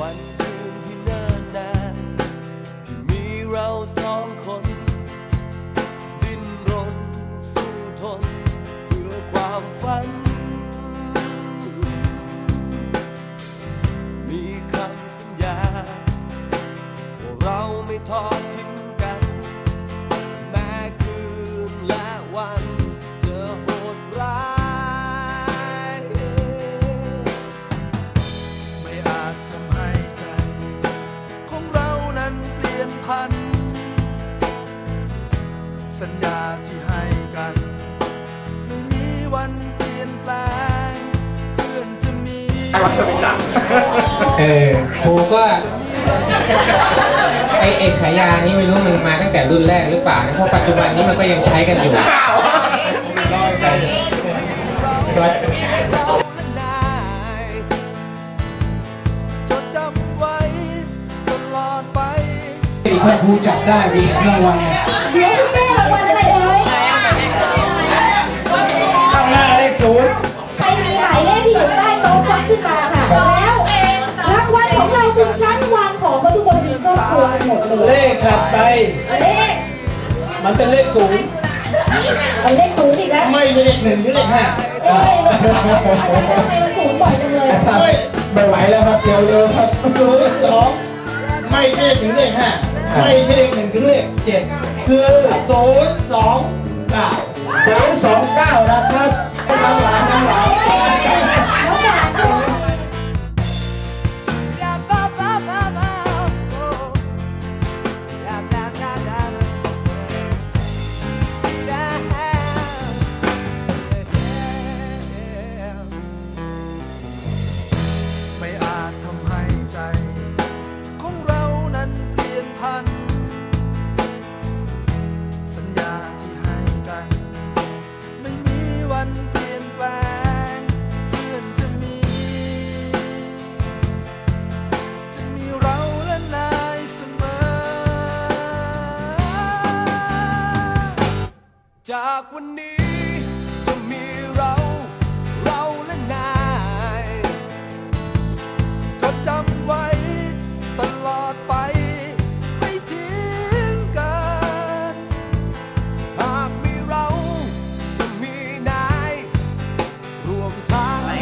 วั ฉายานี้ไม่รู้มันมาตั้งแต่รุ่นแรกหรือเปล่านะเพราะปัจจุบันนี้มันก็ยังใช้กันอยู่ก็เราและนายจดจำไว้ตลอดไปถ้าครูจับได้มีรางวัลไงเดี๋ยวคุณแม่รางวัลอะไรเอ่ยข้างหน้าเลขศูนย์ใครมีหมายเลขที่อยู่ใต้โต๊ะควักขึ้นมาค่ะแล้วรางวัลของเราคือชั้น มีครอบครัวกันหมดเลเลยขถัดไปเลขมันเป็นเลขศูนย์เอาเลขศูนย์อีกแล้วไม่ใช่เลขหนึ่งหรือเลขห้าเอ้ยอาจารย์ทำไมมันศูนย์บ่อยจังเลยครับไม่ไหวแล้วครับเร็วเร็วๆครับศูนย์สองไม่ใช่เลขหนึ่งเลขห้าไม่ใช่เลขหนึ่งถึงเลขเจ็ดคือศูนย์สองเก้าศูนย์สองเก้านะครับทั้งหลายทั้งหลายน้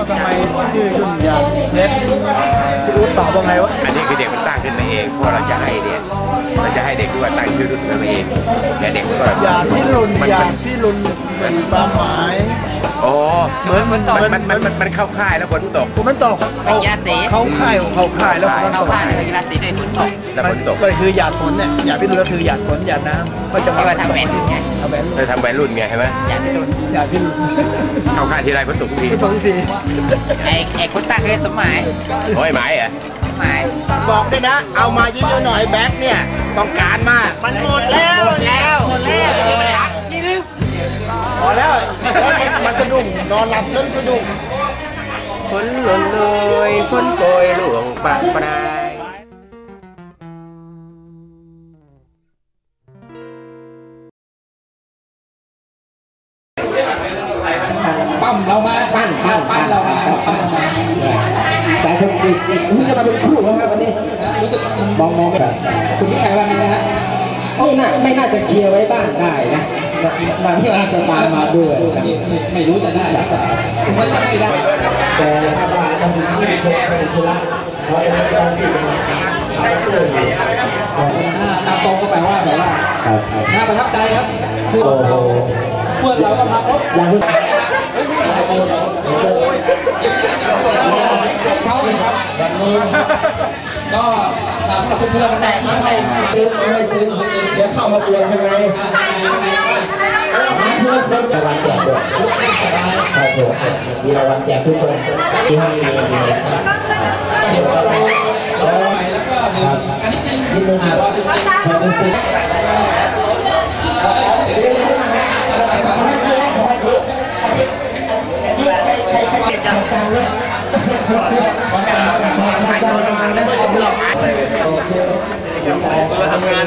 างทำไมชื่อรุ่นยาเพชรพี่รู้ตอบว่าไงวะอันนี้คือเด็กมันตั้งขึ้นมาเองเพราะเราจะให้เด็กเราจะให้เด็กดูว่าตั้งชื่อรุ่นขึ้นมาเองแต่เด็กมันก็ยาที่รุนมันยามันที่รุนเป็นความหมาย โอ้เหมือนมันมันมันมันมันเข้าค่ายแล้วฝนตก มันตกเขาเขาค่ายของเขาค่ายแล้วฝนตกแล้วฝนตก ก็คือหยาดฝนเนี่ยหยาดพิรุณก็คือหยาดฝนหยาดน้ำก็จะมาทำแหวนไงทำแหวนเลยทำวัยรุ่นไงใช่ไหมหยาดพิรุณเข้าค่ายทีไรฝนตกทุกทีไม่ตกทีไอ้ไอ้คนตั้งเลยสมหมายโอ้ยหมายเหรอสมหมายบอกด้วยนะ เอามาเยอะๆหน่อยแบ็คเนี่ย ต้องการมาก มันหมดแล้วหมดแล้วหมดแล้วนี่นึงพอแล้วแล้ว มันมันสะดุ้งนอนหลับจนสะดุ้งฝนหล่นเลยฝนโปรยหลวงปากปลายปั้มเรามาปั้นปั้นปั้นเรามาปั้นเรามาสายคนสิคุณจะมาเป็นคู่ครับวันนี้รู้สึกมองมองแบบคุณพี่ชายว่าไงนะฮะ ไม่น่าไม่น่าจะเคลียร์ไว้บ้างได้นะมันน่าจะตามมาด้วยไม่รู้จะได้หรือเปล่ามันจะไม่ได้แต่ถ้าว่าต้องมีชื่อคนเป็นธุระเราจะไม่ต้องชื่อเป็นตามตรงก็แปลว่าแบบว่าน่าประทับใจครับคือเพื่อนเราก็มาครบอย่างนี้ เขาเลยครับก็สำหรับเพื่อนๆกันได้ที่ให้ตื้อไม่ตื้อเดี๋ยวเข้ามาตือนยังไงมาเพื่อนเพื่อนรางวัลแจกด้วยครับผมมีรางวัลแจกทุกคนที่ห้มีมีเดี๋ยวเราเราใหม่แล้วก็หนึ่งอันนี้นิดนึงอ่ารอหนึ่งนิดรอหนึ่ ทำงาน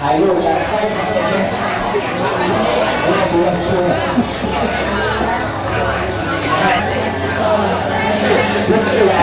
ถ่ายรูปกันลูกเสือ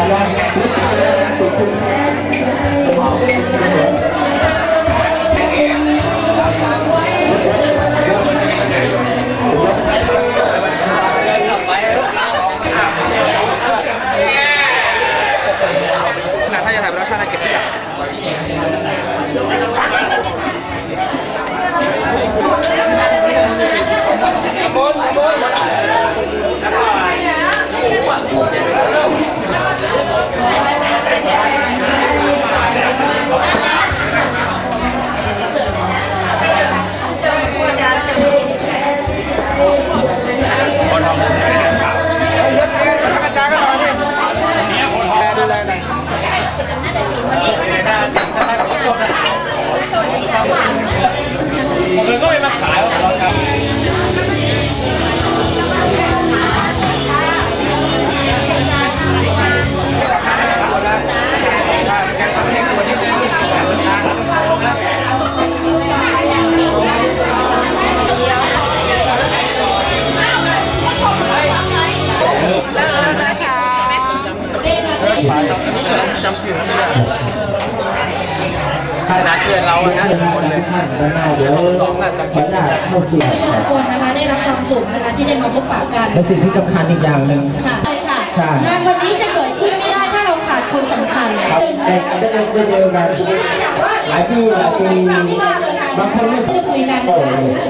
คณะเกินเรานะคนเลยท่านด้านหน้าเดี๋ยวขออนุญาตเข้าเสียงทุกคนนะคะได้รับความสุขนะคะที่ได้มาพบปะกันและสิ่งที่สำคัญอีกอย่างหนึ่งค่ะใช่ค่ะใช่งานวันนี้จะเกิดขึ้นไม่ได้ถ้าเราขาดคนสำคัญครับหนึ่งได้นะคะได้ได้เจอกันคือเนื่องจากว่าหลายปีหลายปีที่เคยเจอกันบางคนไม่ที่จะคุยกันค่ะ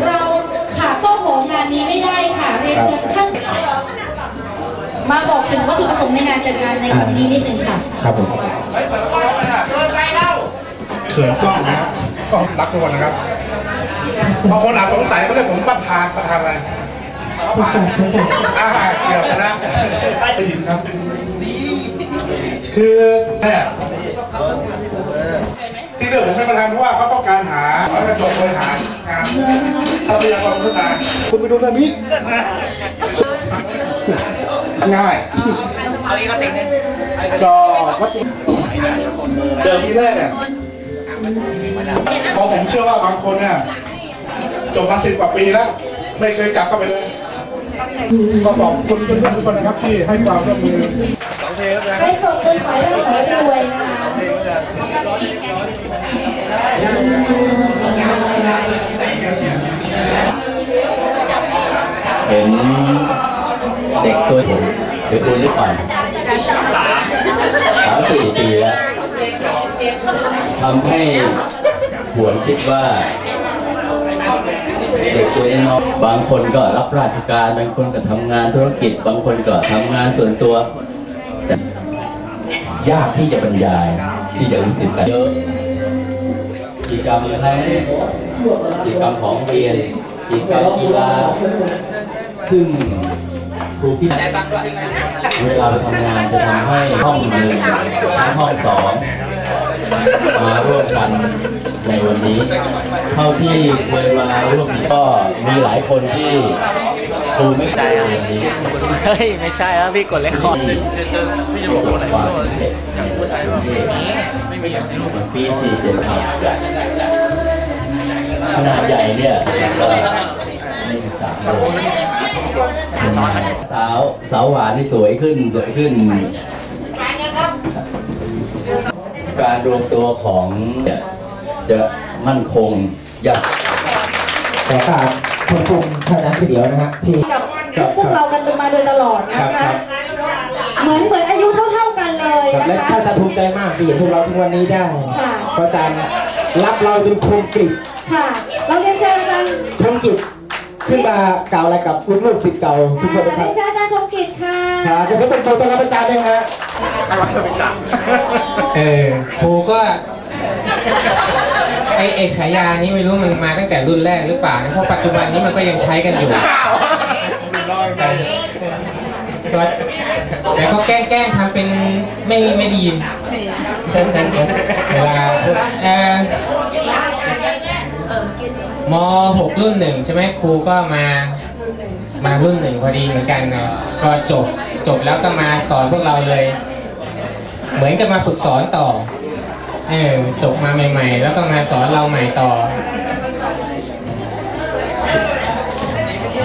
เราขาดโต๊ะโหงานนี้ไม่ได้ค่ะเรียนเชิญท่านมาบอกถึงวัตถุประสงค์ในงานจัดงานในครั้งนี้นิดหนึ่งค่ะ ครับผมเขินกล้องนะครับกล้องรักทุกคนนะครับบางคนอาจสงสัยเขาเรียกผมประธานประธานอะไรอ่าเกี่ยวกันนะได้ยินครับ คือแม่ที่เลือกผมเป็นประธานเพราะว่าเขาต้องการหาแล้วก็จบบริหารงานทรัพยากรมนุษย์มาคุณไปดูเรื่องนี้ง่ายเอาอีกก็ติดนึงก็วัตถุเดิมทีแรกเนี่ย เพราะผมเชื่อว่าบางคนเนี่ยจบมาสิบกว่าปีแล้ว ไม่เคยกลับเข้าไปเลยก็ขอบคุณเพื่อนๆทุกคนนะครับที่ให้ความร่วมมือให้ปรบมือขอให้เราขอให้รวยนะคะเห็นเด็กตัวผมหรือคุณหรือเปล่าสามสี่ปีแล้ว ทำให้หวนคิดว่าเด็กตัวน้อยบางคนก็รับราชการ บางคนก็ทำงานธุรกิจ บางคนก็ทำงานส่วนตัวยากที่จะบรรยายที่จะรู้สึกกันเยอะกิจกรรมทั้งกิจกรรมของเรียนกิจกรรมกีฬาซึ่งครูที่เวลาไปทำงานจะทำให้ห้องหนึ่งห้องสอง มาร่วมกันในวันนี้ เท่าที่เคยมาร่วมก็มีหลายคนที่ครูไม่ใจในวันนี้เฮ้ย ไม่ใช่แล้วพี่กดเลคคอร์ดประสบความสำเร็จในวันนี้ปีสี่เจ็ดขนาดใหญ่เนี่ยก็ไม่ศึกษาเลยสาวสาวหวานนี่สวยขึ้นสวยขึ้น การรวมตัวของเนี่ยจะมั่นคงยากขอกราบขอบคุณคณะเสียวนะฮะที่กับพวกเรากันมาโดยตลอดนะคะเหมือนเหมือนอายุเท่า ๆกันเลยครับนะและคะถ้าจะภูมิใจมากที่เห็นพวกเราทุกวันนี้ได้ค่ะเพราะอาจารย์รับเราเป็นโครงกริบค่ะ เราเรียนเชิญอาจารย์โครงกริบขึ้นมากล่าวอะไรกับลูกๆศิษย์เก่าทุกคนนะคเรีรับยนเชิญอาจารย์คมกิจค่ะครับจะเป็นตัวต้อนรับอาจารย์ด้วยฮะ เออครูก็ไอไอฉายานี้ไม่รู้มันมาตั้งแต่รุ่นแรกหรือเปล่านะเพราะปัจจุบันนี้มันก็ยังใช้กันอยู่ก็แต่ก็แกล้งแกล้งทำเป็นไม่ไม่ได้ยินเวลาพูดเออมหกรุ่นหนึ่งใช่ไหมครูก็มามารุ่นหนึ่งพอดีเหมือนกันนะก็จบจบแล้วก็มาสอนพวกเราเลย เหมือนกับมาฝึกสอนต่อเออจบมาใหม่ ๆ แล้วก็มาสอนเราใหม่ต่อ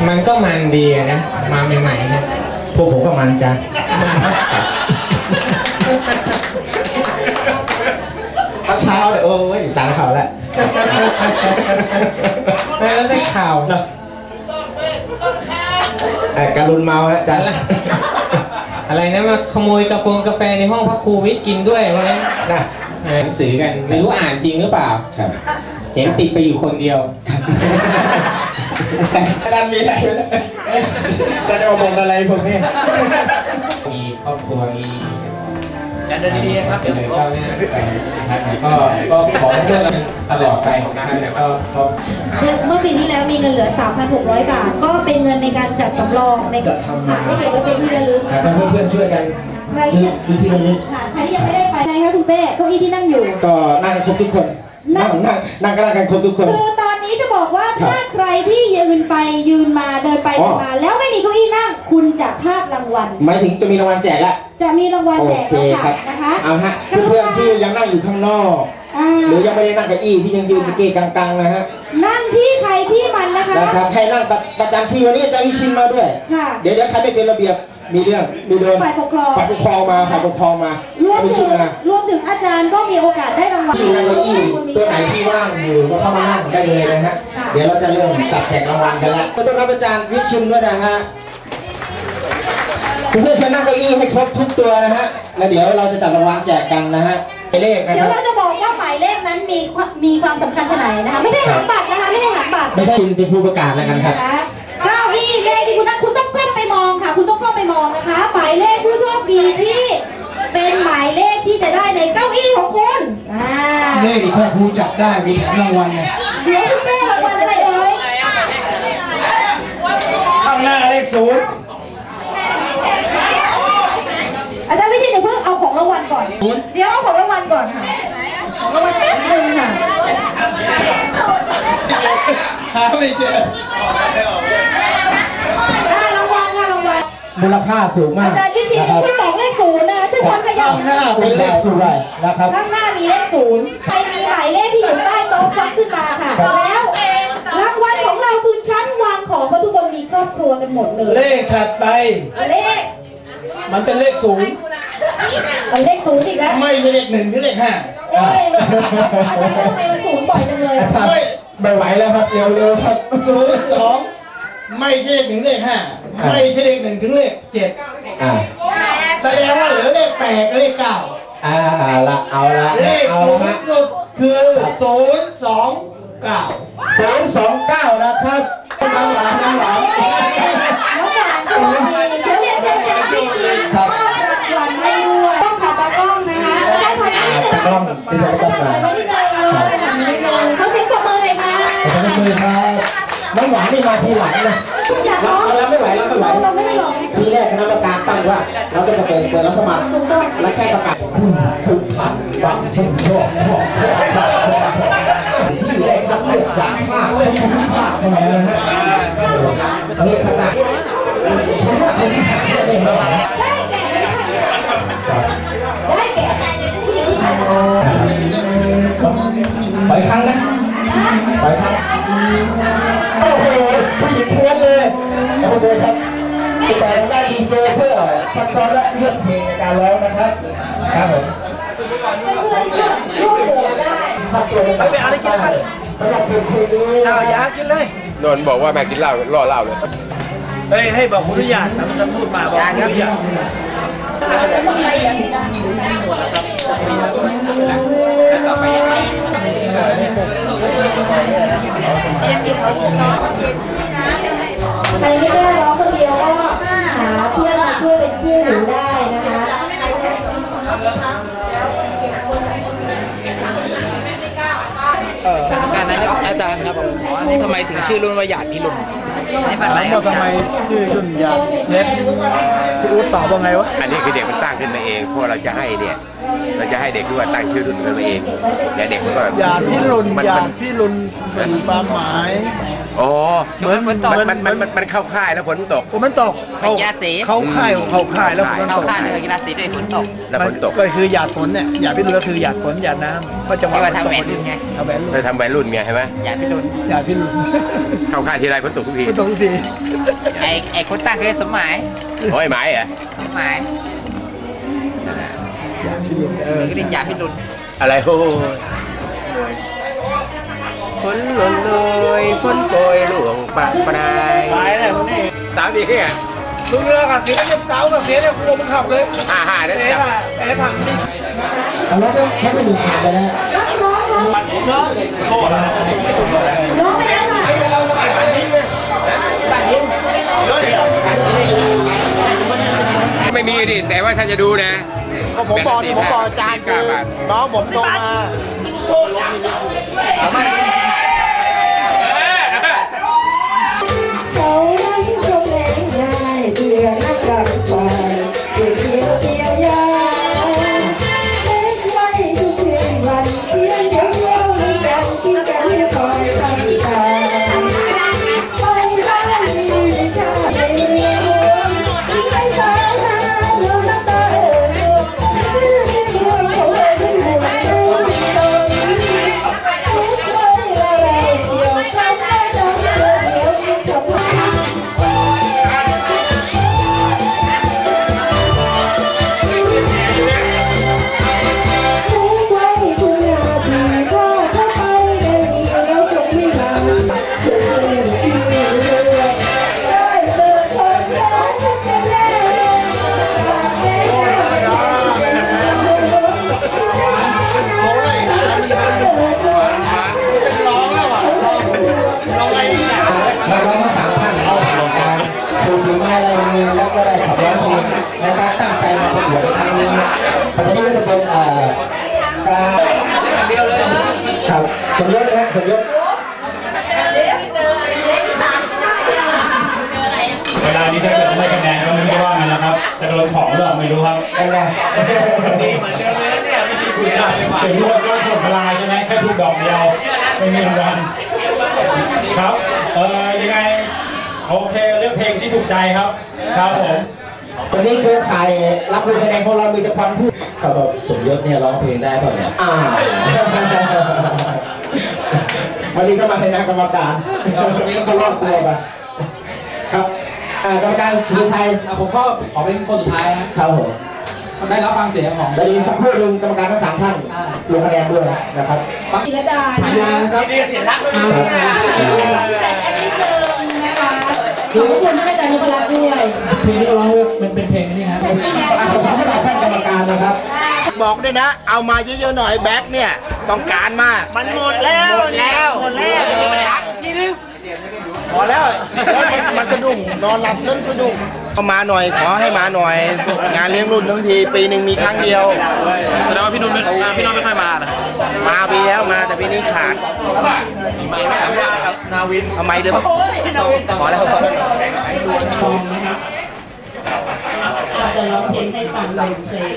มันก็มันดีอะนะมาใหม่ๆนะพวกผมก็มันจ้ะเช้าๆเนี่ยโอ้ยจานข่าวแล้วแล้วได้ข่าวเอ่อการุณเมาฮะจาน อะไรอะไรนะมาขโมยกาแฟกาแฟในห้องพระครูวิทย์กินด้วยวะนะหนังสือกันไม่รู้อ่านจริงหรือเปล่า ครับเห็นติดไปอยู่คนเดียว อาจารย์มีอะไรไหมอาจารย์จะมาบ่นอะไรผมเนี่ย มีครอบครัวมี อย่าเดินดีๆครับเจริญก้าวหน้าไปนะครับก็ก็ขอให้เพื่อนกันตลอดไปนะครับแล้วก็ก็เมื่อปีที่แล้วมีเงินเหลือ 3,600 บาท ก็เป็นเงินในการจัดสำรองในการให้เก็บไว้เป็นที่ระลึกครับให้เพื่อนๆช่วยกันใครซื้อที่ดูที่ระลึกค่ะใครที่ยังไม่ได้ไปไหนคะคุณเป้เก้าอี้ที่นั่งอยู่ ก็นั่งกันครบทุกคน นั่งนั่งนั่งก็นั่งกันครบทุกคน คือต ถ้าใครที่ยืนไปยืนมาเดินไปอ๋เดิอนมา แล้วไม่มีเก้าอี้นั่งคุณจะพลาดรางวัลหมายถึงจะมีรางวัลแจกละจะมีรางวัลโอแจกเคแล้วครัค่ะบนะคะเอาฮะเพื่อนๆที่ยังนั่งอยู่ข้างนอกอ่าหรือยังไม่ได้นั่งเก้าอี้ที่ยังยืนเกะกังๆนะฮะนั่งที่ใครที่มันนะคะนะครับให้นั่งประประจำที่วันนี้อาจารย์วิชินมาด้วยค่ะเดี๋ยวเดี๋ยวใครไม่เป็นระเบียบ มีเรื่องมีโดนฝ่ายปกครองฝ่ายปกครองมาฝ่ายปกครองมารวมวิถึชิงนมารวมถึงอาจารย์ก็มีโอกาสได้รางวัลที่นั่งเก้าอี้ตัวไหนที่ว่างอยู่ก็เข้ามานั่งได้เลยนะฮะเดี๋ยวเราจะเริ่มจับแจกรางวัลกันแล้วก็ต้องรับอาจารย์วิชินด้วยนะฮะเพื่อนๆเชิญนั่งเก้าอี้ให้ครบทุกตัวนะฮะแล้วเดี๋ยวเราจะจับรางวัลแจกกันนะฮะหมายเลขนะเดี๋คยวรับเราจะบอกว่าหมายเลขนั้นมีความมีความสำคัญขนาดไหนนะคะไม่ใช่หางบัตรนะคะไม่ใช่หางบัตรไม่ใช่เป็นผู้ประกาศแล้วกันครับนะคะเก้าอี้เลขที่คุณนั่งคุณ ค่ะ คุณต้องก้มไปมองนะคะ หมายเลขผู้โชคดีที่เป็นหมายเลขที่จะได้ในเก้าอี้ของคุณอ่านี่ถ้าครูจับได้มีรางวัลเนี่ยเดี๋ยวคุณแม่รางวัลอะไรเอ่ยข้างหน้าเลขศูนย์อาจารย์วิชิตอย่าเพิ่งเอาของรางวัลก่อน เดี๋ยวเอาของรางวัลก่อนค่ะของรางวัลแป๊บนึงค่ะ หาไม่เจออ่ารางวัลค่ะรางวัล มูลค่าสูงมากอาจารย์วิชิตนะคอย่ารับเพิ่งบอกเลขศูนย์นะทุกคนขยับข้างหน้าเป็นเลขศูนย์นะครับข้างหน้ามีเลขศูนย์ใครมีหมายเลขที่อยู่ใต้โต๊ะควักขึ้นมาค่ะแล้วรางวัลของเราคือชั้นวางของเพราะทุกคนมีครอบครัวกันหมดเลยเลขถัดไปเลขมันเป็นเลขศูนย์เอาเลขศูนย์อีกแล้วไม่ใช่เลขหนึ่งหรือเลขห้าเอ๊ะอาจารย์ทำไมมันศูนย์บ่อยจังเลยอะครับไม่ไหวแล้วครับเร็วๆครับศูนย์สอง ไม่ใช่เลขหนึ่งเลขห้าไม่ใช่เลขหนึ่งถึงเลขเจ็ดอ่าแสดงว่าเหลือเลขแปดกับเลขเก้าอ่าละเอาละเลขเอาสูละงสุดคือศูนย์สองเก้าศูนย์สองเก้านะครับน้ำหวานน้ำหวานน้องหวานก็มีเดี๋ยวเรียนเชิญอาจารย์วิชิตมอบรางวัลให้ด้วยต้องขับตากล้องนะคะแล้วก็ถ่ายนิดนึงตากล้องที่จะต้องมาถ่ายนิดนึงเลยถ่ายนิดนึงเขาเสียงปรบมือเลยค่ะขอบคุณครับ น้ำหวานนี่มาทีหลังนะอยากเราร้องเราไม่ไหวเราไม่ไหวเราไม่ได้ร้องทีแรกคณะกรรมการตั้งว่า เราจะมาเปิดเปิดรับสมัครถูกต้องและแค่ประกาศคุณสุพันธ์บังสิงโชคชอบชอบชอบชอบที่ได้คัดเลือกจากภาคและภูมิภาคเข้ามานะฮะเลือกขนาดคนที่สามเนี่ยได้ไหมได้แก่ได้แก่ผู้หญิงผู้ชายไปครั้งนะไปครั้งโอ้โห ผู้หญิงเพื่อนเลยโอ้โหครับแต่เราได้ดีเจเพื่อซักซ้อนและเลือกเพลงในการร้องนะครับ ครับผมเพื่อนๆร่วมโหวตได้ถ้าตัวมันไปเอาได้กินไปสำหรับเพลงเพลงนี้เอาอยากกินเลยนนท์บอกว่าแม่กินเหล้าล่อเหล้าเลยเฮ้ยให้บอกคุณอนุญาตนะมันจะพูดมาบอกคุณอนุญาตใครไม่ได้ร้องคนเดียวก็หาเพื่อนมาช่วยเป็นคู่หูได้นะคะเออการนั้นอาจารย์ครับผมทำไมถึงชื่อรุ่นว่าหยาดพิรุณถามทำไมชื่อรุ่นหยาเน็ตพี่อู๊ดตอบว่าไงวะอันนี้คือเด็กมันตั้งขึ้นมาเองเพราะเราจะให้เนี่ย เราจะให้เด็กด้วยตั้งชื่อรุ่นขึ้นมาเองแต่เด็กมันก็หยาดพิรุณมันหยามัดนพิรุณสื่อความหมายอ๋อเหมือนมันมันมันมันมันเข้าค่ายแล้วฝนตกฝนมันตกเขาเขาค่ายเขาค่ายแล้วฝนมันตกเข้าค่ายเลยกีฬาสีด้วยฝนตก แล้วฝนตก ก็คือหยาดฝนเนี่ยหยาดพิรุณก็คือหยาดฝนหยาดน้ำก็จังหวะฝนตกพอดีทำแหวนรุ่นเราทำวัยรุ่นไงใช่ไหมหยาดพิรุณหยาดพิรุณเข้าค่ายทีไรฝนตกทุกทีฝนตกทุกทีไอ้ไอ้คนตั้งคือสมหมายโอ้ยหมายเหรอสมหมายหยาด พิรุณเออหรือเรียกหยาดพิรุณอะไรโอ้ยฝนหล่นเลยฝนโปรยหลวงปะปลายตายแล้วนี่สามดีแค่มึงเรือกับเสียเนี่ยเสากับเสียเนี่ยกลัวมึงขับเลยฮ่าฮ่าได้เอ๊ะจับเอ๊ะทางนี้เอาแล้วก็แล้วก็อยู่ผ่านไปแล้วไม่มีดิแต่ว่าถ้าจะดูนะ ผมบอกที่ผมบอกอาจารย์คือน้องผมโตมาเขา เป็นไงเสียงรวดก็ถล่มทลายใช่ไหมแค่ถูกดอกเดียวไม่มีรางวัลครับ เออยังไงโอเคเลือกเพลงที่ถูกใจครับ ครับผมตัวนี้คือใครรับรู้คะแนนของเรามีแต่ความพูดเขาบอกสมยศเนี่ยร้องเพลงได้เปล่าเนี่ยอ่าวันนี้ก็มาในนามกรรมการวันนี้ก็รอดตัวไปครับอ่ากรรมการสุรชัยผมก็ขอเป็นคนสุดท้ายครับครับผม ได้รับฟังเสียงของเดี๋ยวอีกสักครู่หนึงกรรมการทั้งสามท่านลงคะแนนด้วยนะครับ จิรดาฉานะยาคะครับเสียรักอ่าแต่แอดนิดนึงนะคะขอบคุณท่านอาจารย์นพรัตน์ด้วยเพลงที่เราร้องมันเป็นเพลงนี่ครับนี่ไงอะขอบคุณท่านกรรมการนะครับ บอกด้วยนะ เอามาเยอะๆหน่อยแบ็คเนี่ย ต้องการมาก มันหมดแล้วหมดแล้วหมดแล้วทีนึงพอแล้วแล้วมันมันสะดุ้งนอนหลับนั่นสะดุ้ง เอามาหน่อยขอให้มาหน่อย งานเลี้ยงรุ่นทั้งทีปีหนึ่งมีครั้งเดียว แสดงว่าพี่นุ่นไม่พี่นุ่นไม่ค่อยมานะมาปีแล้วมาแต่ปีนี้ขาดไม่ไม่ทำยากครับนาวินทำไมเดิมพอแล้วพอแล้วเราจะร้องเพลงให้ฟังหนึ่งเพลง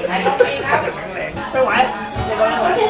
ไม่ไหวขอเสีย